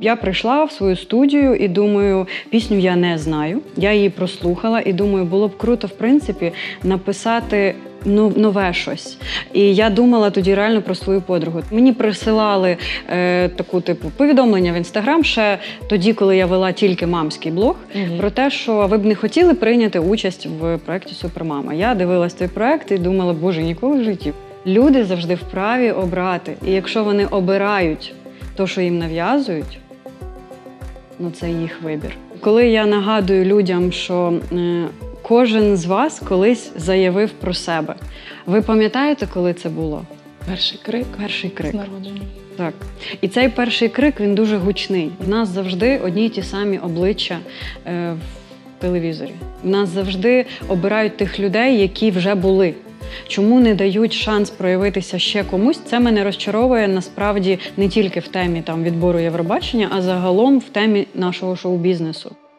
Я прийшла в свою студію і думаю, пісню я не знаю. Я її прослухала і думаю, було б круто, в принципі, написати. ну- Нове щось. І я думала тоді реально про свою подругу. Мені присилали е, таку типу повідомлення в інстаграм ще тоді, коли я вела тільки мамський блог, про те, що ви б не хотіли прийняти участь в проєкті Супермама. Я дивилась той проєкт і думала, боже, ніколи в житті. Люди завжди вправі обрати. І якщо вони обирають то, що їм нав'язують, ну це їх вибір. Коли я нагадую людям, що е, кожен з вас колись заявив про себе. Ви пам'ятаєте, коли це було? Перший крик Перший крик. з народження. Так. І цей перший крик він дуже гучний. В нас завжди одні й ті самі обличчя е, в телевізорі. В нас завжди обирають тих людей, які вже були. Чому не дають шанс проявитися ще комусь? Це мене розчаровує насправді не тільки в темі там відбору Євробачення, а загалом в темі нашого шоу-бізнесу.